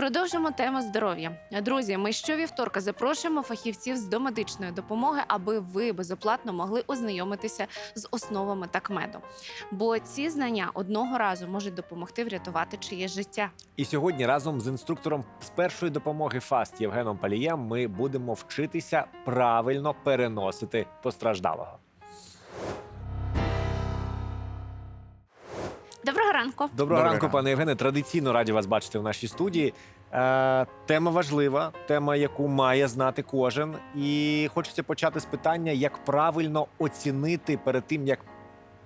Продовжимо тему здоров'я. Друзі, ми щовівторка запрошуємо фахівців з домедичної допомоги, аби ви безоплатно могли ознайомитися з основами такмеду. Бо ці знання одного разу можуть допомогти врятувати чиєсь життя. І сьогодні разом з інструктором з першої допомоги ФАСТ Євгеном Палієм ми будемо вчитися правильно переносити постраждалого. Доброго ранку. Доброго, Доброго ранку, ранку. пане Євгене. Традиційно раді вас бачити в нашій студії. Е, тема важлива, тема, яку має знати кожен. І хочеться почати з питання, як правильно оцінити перед тим, як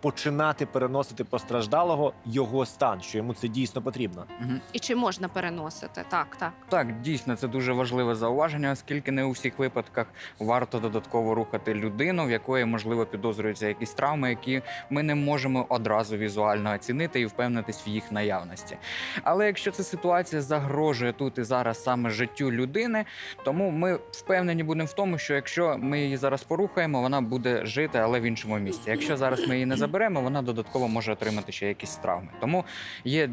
починати переносити постраждалого його стан, що йому це дійсно потрібно. Мгм. І чи можна переносити? Так, так. Так, дійсно, це дуже важливе зауваження, оскільки не у всіх випадках варто додатково рухати людину, в якої можливо підозрюються якісь травми, які ми не можемо одразу візуально оцінити і впевнитись в їх наявності. Але якщо ця ситуація загрожує тут і зараз саме життю людини, тому ми впевнені будемо в тому, що якщо ми її зараз порухаємо, вона буде жити, але в іншому місці. Якщо зараз ми її не заберемо, вона додатково може отримати ще якісь травми. Тому є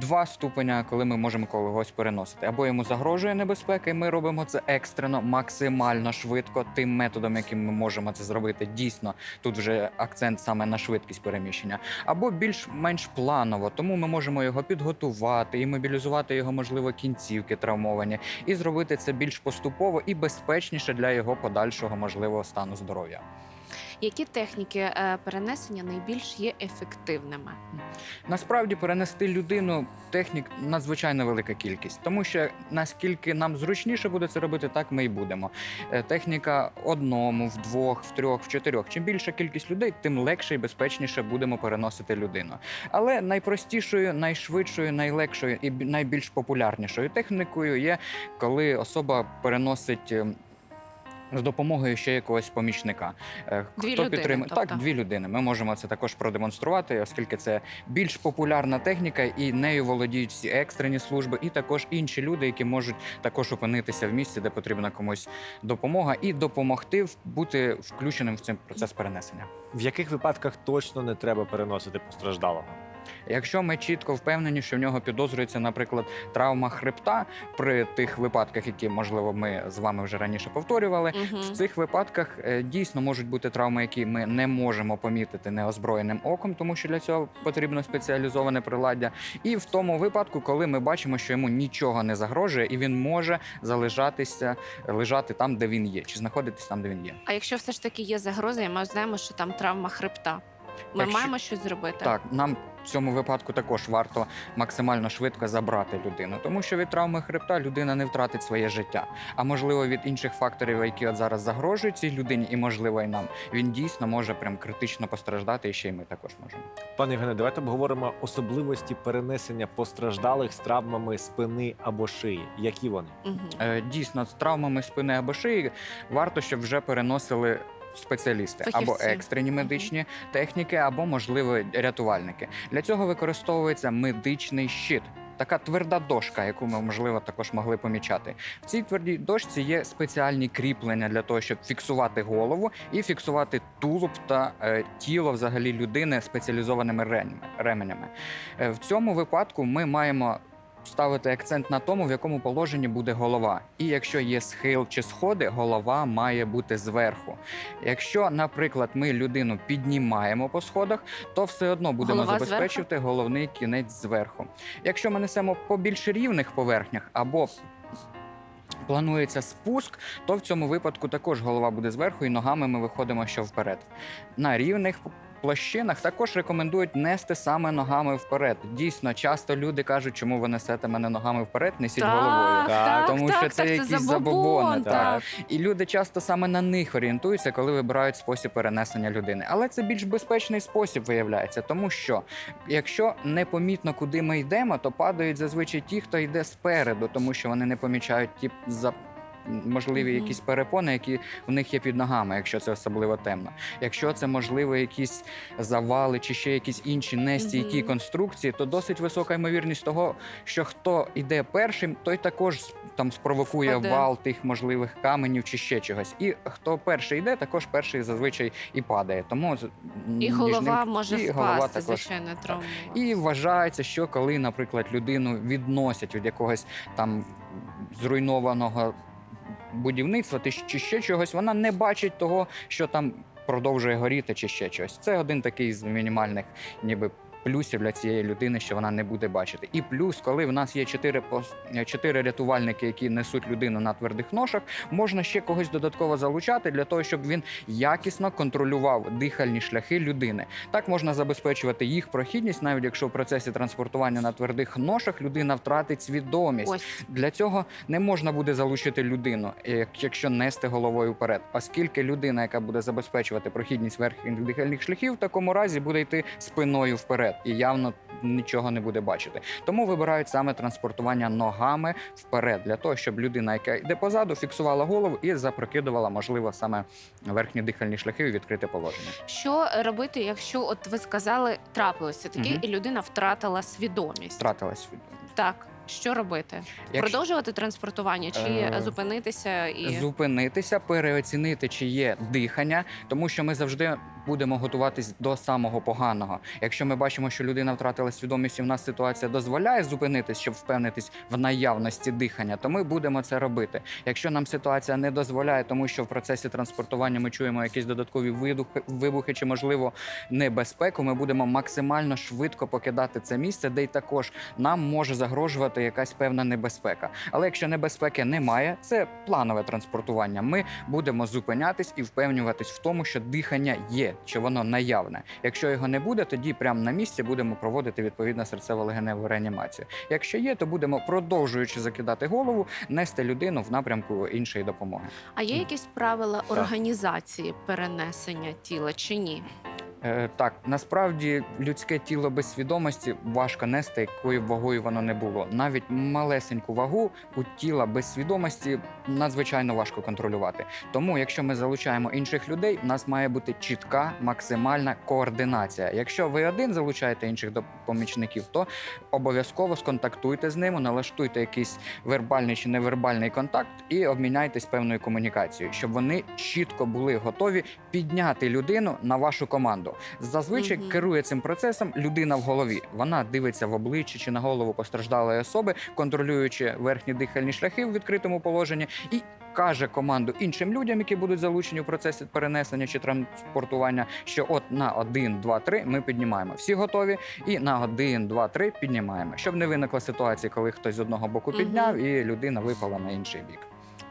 два ступеня, коли ми можемо когось переносити. Або йому загрожує небезпека, і ми робимо це екстрено, максимально швидко, тим методом, яким ми можемо це зробити. Дійсно, тут вже акцент саме на швидкість переміщення, або більш-менш планово. Тому ми можемо його підготувати і мобілізувати його, можливо, кінцівки травмовані, і зробити це більш поступово і безпечніше для його подальшого можливого стану здоров'я. Які техніки е, перенесення найбільш є ефективними? Насправді перенести людину технік надзвичайно велика кількість, тому що наскільки нам зручніше буде це робити, так ми і будемо. Е, Техніка одному, в двох, в трьох, в чотирьох. Чим більша кількість людей, тим легше і безпечніше будемо переносити людину. Але найпростішою, найшвидшою, найлегшою і найбільш популярнішою технікою є, коли особа переносить. З допомогою ще якогось помічника. Е, Дві Хто людини, підтримує тобто. так, дві людини. Ми можемо це також продемонструвати, оскільки це більш популярна техніка, і нею володіють всі екстрені служби, і також інші люди, які можуть також опинитися в місці, де потрібна комусь допомога, і допомогти бути включеним в цей процес перенесення. В яких випадках точно не треба переносити постраждалого? Якщо ми чітко впевнені, що в нього підозрюється, наприклад, травма хребта при тих випадках, які можливо ми з вами вже раніше повторювали. Мгм. В цих випадках е, дійсно можуть бути травми, які ми не можемо помітити неозброєним оком, тому що для цього потрібно спеціалізоване приладдя. І в тому випадку, коли ми бачимо, що йому нічого не загрожує, і він може залишатися, лежати там, де він є, чи знаходитись там, де він є. А якщо все ж таки є загроза, і ми знаємо, що там травма хребта, ми Якщо- маємо щось зробити. Так, нам в цьому випадку також варто максимально швидко забрати людину, тому що від травми хребта людина не втратить своє життя. А можливо, від інших факторів, які от зараз загрожують цій людині, і можливо і нам, він дійсно може прям критично постраждати, і ще й ми також можемо. Пане Євгене, давайте обговоримо особливості перенесення постраждалих з травмами спини або шиї. Які вони? Е, Дійсно, з травмами спини або шиї варто, щоб вже переносили. Спеціалісти або екстрені медичні техніки, або можливо рятувальники. Для цього використовується медичний щит. Така тверда дошка, яку ми можливо також могли помічати. В цій твердій дошці є спеціальні кріплення для того, щоб фіксувати голову і фіксувати тулуб та е, тіло взагалі людини спеціалізованими ременями. Е, в цьому випадку ми маємо ставити акцент на тому, в якому положенні буде голова. І якщо є схил чи сходи, голова має бути зверху. Якщо, наприклад, ми людину піднімаємо по сходах, то все одно будемо Голова забезпечувати головний кінець зверху. Якщо ми несемо по більш рівних поверхнях або Планується спуск, то в цьому випадку також голова буде зверху, і ногами ми виходимо що вперед. На рівних площинах також рекомендують нести саме ногами вперед. Дійсно, часто люди кажуть, чому ви несете мене ногами вперед, несіть головою. Так, так, Тому так, що це так, якісь забобон, забобони, так. так. І люди часто саме на них орієнтуються, коли вибирають спосіб перенесення людини. Але це більш безпечний спосіб виявляється, тому що якщо непомітно, куди ми йдемо, то падають зазвичай ті, хто йде спереду, тому що вони не помічають ті за. Можливі якісь перепони, які в них є під ногами, якщо це особливо темно. Якщо це можливо якісь завали чи ще якісь інші нестійкі конструкції, то досить висока ймовірність того, що хто йде першим, той також там спровокує Впаде. вал тих можливих каменів чи ще чогось. І хто перший йде, також перший зазвичай і падає. Тому І голова ним- може і голова впасти, також. звичайно, травмувати. І вважається, що коли, наприклад, людину відносять від якогось там зруйнованого будівництва чи ще чогось, вона не бачить того, що там продовжує горіти чи ще щось. Це один такий з мінімальних, ніби. Плюсів для цієї людини, що вона не буде бачити. І плюс, коли в нас є чотири е, чотири рятувальники, які несуть людину на твердих ношах, можна ще когось додатково залучати для того, щоб він якісно контролював дихальні шляхи людини. Так можна забезпечувати їх прохідність, навіть якщо в процесі транспортування на твердих ношах людина втратить свідомість. Ось Для цього не можна буде залучити людину, якщо нести головою вперед, оскільки людина, яка буде забезпечувати прохідність верхніх дихальних шляхів, в такому разі буде йти спиною вперед і явно нічого не буде бачити. Тому вибирають саме транспортування ногами вперед, для того, щоб людина, яка йде позаду, фіксувала голову і запрокидувала, можливо, саме верхні дихальні шляхи у відкрите положення. що робити, якщо от ви сказали, трапилося таке, Мгм. і людина втратила свідомість? Втратила свідомість. Так, що робити? Якщо- Продовжувати транспортування чи Е, зупинитися і зупинитися, переоцінити, чи є дихання, тому що ми завжди будемо готуватись до самого поганого. Якщо ми бачимо, що людина втратила свідомість, і в нас ситуація дозволяє зупинитись, щоб впевнитись в наявності дихання, то ми будемо це робити. Якщо нам ситуація не дозволяє, тому що в процесі транспортування ми чуємо якісь додаткові вибухи чи можливо небезпеку, ми будемо максимально швидко покидати це місце, де й також нам може загрожувати якась певна небезпека. Але якщо небезпеки немає, це планове транспортування. Ми будемо зупинятись і впевнюватись в тому, що дихання є, що воно наявне. Якщо його не буде, тоді прямо на місці будемо проводити відповідно серцево-легеневу реанімацію. Якщо є, то будемо продовжуючи закидати голову, нести людину в напрямку іншої допомоги. а є якісь правила організації перенесення тіла чи ні? Е, так, насправді людське тіло без свідомості важко нести, якою б вагою воно не було. Навіть малесеньку вагу у тіла без свідомості надзвичайно важко контролювати. Тому, якщо ми залучаємо інших людей, у нас має бути чітка максимальна координація. Якщо ви один залучаєте інших доп- помічників, то обов'язково сконтактуйте з ними, налаштуйте якийсь вербальний чи невербальний контакт і обміняйтесь певною комунікацією, щоб вони чітко були готові підняти людину на вашу команду. Зазвичай Мгм. керує цим процесом людина в голові. Вона дивиться в обличчя чи на голову постраждалої особи, контролюючи верхні дихальні шляхи в відкритому положенні, і каже команду іншим людям, які будуть залучені у процесі перенесення чи транспортування, що от на 1, 2, 3 ми піднімаємо. Всі готові, і на 1, 2, 3 піднімаємо, щоб не виникла ситуація, коли хтось з одного боку підняв, і людина випала на інший бік.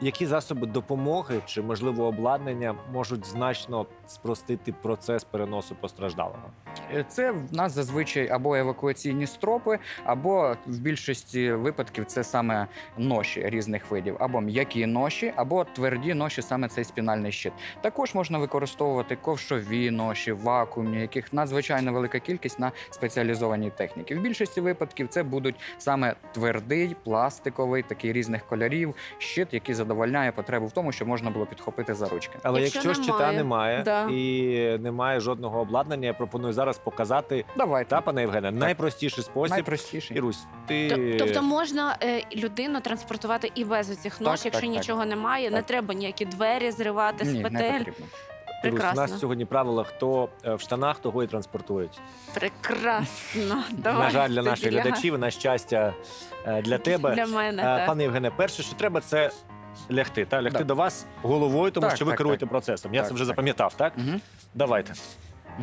Які засоби допомоги чи можливо обладнання можуть значно спростити процес переносу постраждалого? Е, Це в нас зазвичай або евакуаційні стропи, або в більшості випадків це саме ноші різних видів, або м'які ноші, або тверді ноші, саме цей спінальний щит. Також можна використовувати ковшові ноші, вакуумні, яких надзвичайно велика кількість на спеціалізованій техніці. В більшості випадків це будуть саме твердий, пластиковий, такий різних кольорів, щит, який задовольняє потребу в тому, щоб можна було підхопити за ручки. Але Якщо якщо, щита немає, да. і немає жодного обладнання, я пропоную зараз показати Давайте та пане Євгене, найпростіший спосіб. найпростіший. Ірусь, ти Тобто можна е, людину транспортувати і без цих нож, Так, якщо так, так. нічого немає, не треба ніякі двері зривати з Ні, не петель. потрібно. Ірусь, у нас сьогодні правила, хто е, в штанах, того і транспортують. Прекрасно. Давай, на жаль, для наших глядачів, на щастя е, для тебе. Для мене, Е, так. Пане Євгене, перше, що треба, це лягти. Та лягти Так. до вас головою, тому Так, що ви так, керуєте так. процесом. Я Так, це вже так. запам'ятав. Так Мгм. давайте.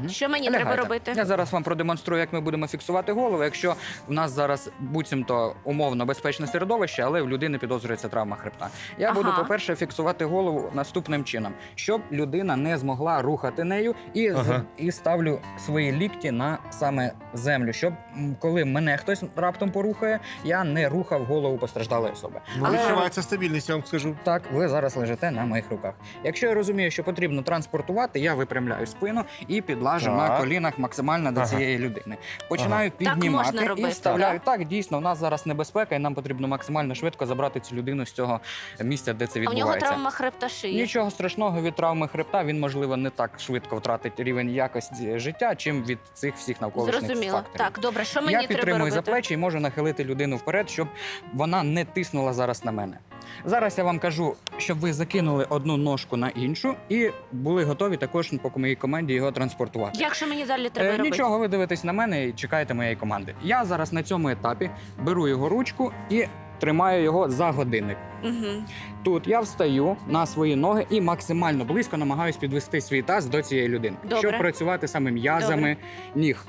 Що мені треба робити? Я зараз вам продемонструю, як ми будемо фіксувати голову. Якщо в нас зараз буцімто умовно безпечне середовище, але в людини підозрюється травма хребта. Я Ага. буду, по-перше, фіксувати голову наступним чином, щоб людина не змогла рухати нею, і, з- Ага. і ставлю свої лікті на саме землю, щоб коли мене хтось раптом порухає, я не рухав голову постраждалої особи. Ну, Але- відчувається стабільність, я вам скажу. Так, ви зараз лежите на моїх руках. Якщо я розумію, що потрібно транспортувати, я випрямляю спину і піду лажу на Так. колінах максимально до Ага. цієї людини. Починаю піднімати можна робити, і вставляю. Так, дійсно, у нас зараз небезпека, і нам потрібно максимально швидко забрати цю людину з цього місця, де це А у нього відбувається. травма хребта шиї. Нічого страшного від травми хребта. Він можливо не так швидко втратить рівень якості життя, чим від цих всіх навколишніх Зрозуміло. факторів. Так, добре, що мені Я треба підтримую робити? за плечі і можу нахилити людину вперед, щоб вона не тиснула зараз на мене. Зараз я вам кажу, щоб ви закинули одну ножку на іншу і були готові також по моїй команді його транспортувати. Як що мені далі треба Е, робити? нічого, ви дивитесь на мене і чекаєте моєї команди. Я зараз на цьому етапі беру його ручку і тримаю його за годинник. Угу. Тут я встаю на свої ноги і максимально близько намагаюсь підвести свій таз до цієї людини, Добре. щоб працювати саме м'язами ніг.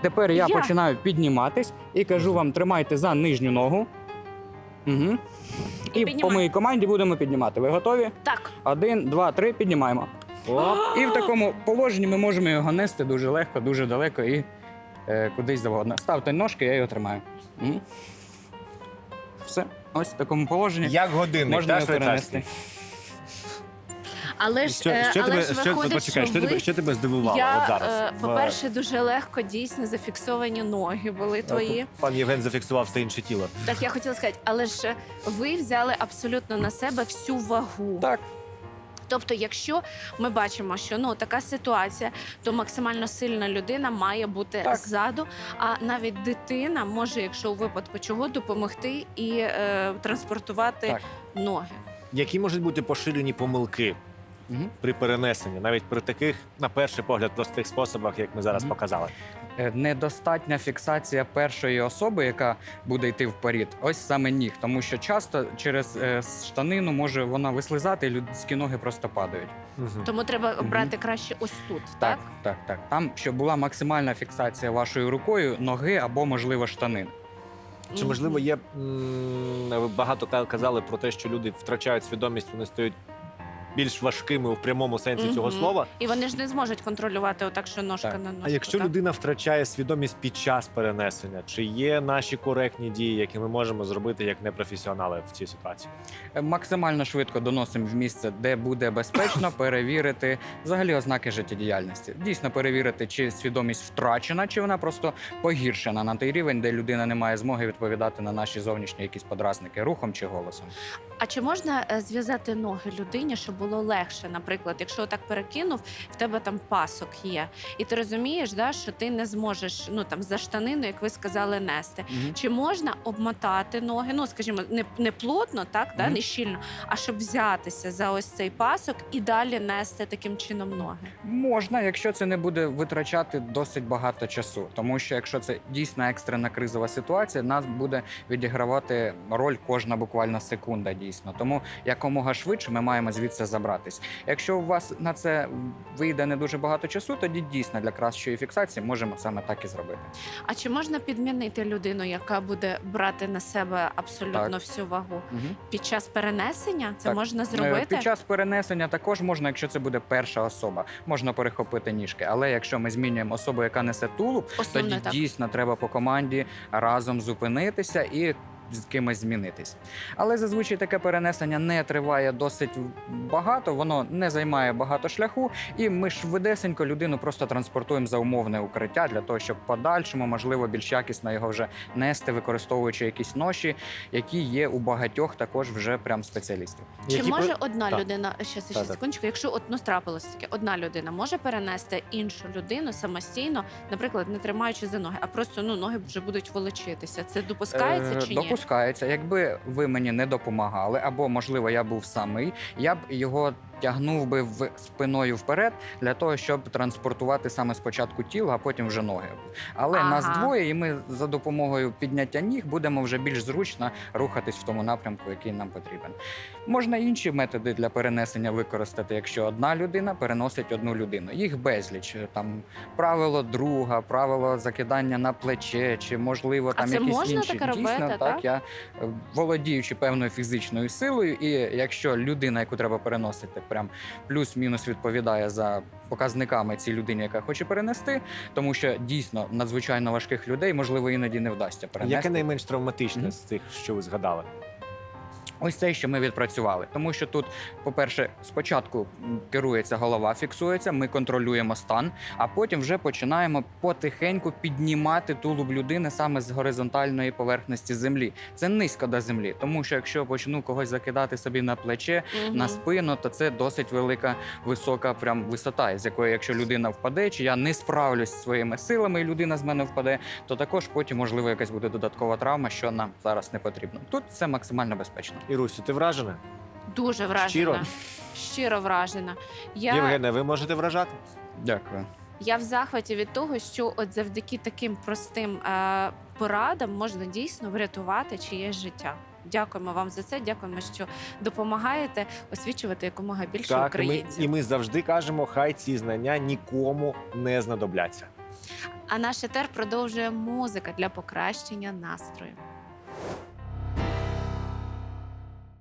Тепер я, Я. починаю підніматись і кажу вам: тримайте за нижню ногу. Угу. І по моїй команді будемо піднімати. Ви готові? Так, Один, два, три, піднімаємо. Оп. І в такому положенні ми можемо його нести дуже легко, дуже далеко і е, кудись завгодно. Ставте ножки, я його тримаю. Все, ось в такому положенні Як годинник, можна та, його перенести. Але ж, Що, е, що, але тебе, ж що, виходить, почекай, що що, ви... тебе, що тебе здивувало Я, от зараз? е, по-перше, дуже легко дійсно зафіксовані ноги були твої. Пан Євген зафіксував все інше тіло. Так я хотіла сказати, але ж е, ви взяли абсолютно на себе всю вагу. Так. Тобто, якщо ми бачимо, що ну така ситуація, то максимально сильна людина має бути Так. ззаду. А навіть дитина може, якщо у випадку чого, допомогти і е, транспортувати Так. ноги. Які можуть бути поширені помилки При перенесенні, навіть при таких, на перший погляд, простих способах, як ми зараз показали? Е, Недостатня фіксація першої особи, яка буде йти вперед, ось саме ніг, тому що часто через е, штанину може вона вислизати, і людські ноги просто падають. Тому треба брати краще ось тут. Так, Так, так, так. Там щоб була максимальна фіксація вашою рукою, ноги або можливо штанин. Чи можливо є ви багато ка- казали про те, що люди втрачають свідомість, вони стають більш важкими у прямому сенсі цього Мгм. слова. І вони ж не зможуть контролювати отак, що ножка Так. на ножку. А якщо так? людина втрачає свідомість під час перенесення, чи є наші коректні дії, які ми можемо зробити як непрофесіонали в цій ситуації? Е, Максимально швидко доносимо в місце, де буде безпечно, перевірити взагалі ознаки життєдіяльності. Дійсно перевірити, чи свідомість втрачена, чи вона просто погіршена на той рівень, де людина не має змоги відповідати на наші зовнішні якісь подразники рухом чи голосом. А чи можна е, зв'язати ноги людині, щоб було легше? Наприклад, якщо так перекинув, в тебе там пасок є, і ти розумієш, да, що ти не зможеш ну там за штанину, як ви сказали, нести. Чи можна обмотати ноги? Ну скажімо, не, не плотно, так да, Мгм. не щільно, а щоб взятися за ось цей пасок і далі нести таким чином ноги. Можна, якщо це не буде витрачати досить багато часу, тому що якщо це дійсно екстрена кризова ситуація, нас буде відігравати роль кожна буквально секунда. Дійсно, тому якомога швидше ми маємо звідси забратись. Якщо у вас на це вийде не дуже багато часу, тоді дійсно для кращої фіксації можемо саме так і зробити. А чи можна підмінити людину, яка буде брати на себе абсолютно Так. всю вагу Угу. під час перенесення? Це Так. можна Е, зробити? Під час перенесення також можна, якщо це буде перша особа, можна перехопити ніжки. Але якщо ми змінюємо особу, яка несе тулуб, Основне тоді так. дійсно треба по команді разом зупинитися і з кимось змінитись. Але зазвичай таке перенесення не триває досить багато, воно не займає багато шляху, і ми швидесенько людину просто транспортуємо за умовне укриття для того, щоб подальшому, можливо, більш якісно його вже нести, використовуючи якісь ноші, які є у багатьох також вже прям спеціалістів. Чи Які може одна Так. людина ще ще Так, так. секундочку, якщо от ну трапилось таке, одна людина може перенести іншу людину самостійно, наприклад, не тримаючи за ноги, а просто ну ноги вже будуть волочитися. Це допускається Е, чи ні? Допускається. Якби ви мені не допомагали, або можливо я був самий, я б його тягнув би в спиною вперед для того, щоб транспортувати саме спочатку тіло, а потім вже ноги. Але Ага. нас двоє, і ми за допомогою підняття ніг будемо вже більш зручно рухатись в тому напрямку, який нам потрібен. Можна інші методи для перенесення використати, якщо одна людина переносить одну людину. Їх безліч. Там правило друга, правило закидання на плече, чи можливо там це якісь можна інші. таке Дійсно, робити, так, так? я е, володіючи певною фізичною силою, і якщо людина, яку треба переносити, прям плюс-мінус відповідає за показниками цій людині, яка хоче перенести, тому що дійсно надзвичайно важких людей можливо іноді не вдасться перенести. Яке найменш травматичне Мгм. з тих, що ви згадали? Ось це, що ми відпрацювали, тому що тут, по-перше, спочатку керується голова, фіксується, ми контролюємо стан, а потім вже починаємо потихеньку піднімати тулуб людини саме з горизонтальної поверхності землі. Це низько до землі, тому що якщо почну когось закидати собі на плече, на спину, то це досить велика висока прям висота, з якої, якщо людина впаде, чи я не справлюсь зі своїми силами, і людина з мене впаде, то також потім можливо якась буде додаткова травма, що нам зараз не потрібно. Тут це максимально безпечно. Ірусю, ти вражена? Дуже вражена. Щиро? Щиро вражена. Я, Євгене, ви можете вражати? Дякую. я в захваті від того, що от завдяки таким простим е, порадам можна дійсно врятувати чиєсь життя. Дякуємо вам за це. Дякуємо, що допомагаєте освічувати якомога більше Так, і ми, українців. і ми завжди кажемо, хай ці знання нікому не знадобляться. А наш етер продовжує музика для покращення настрою.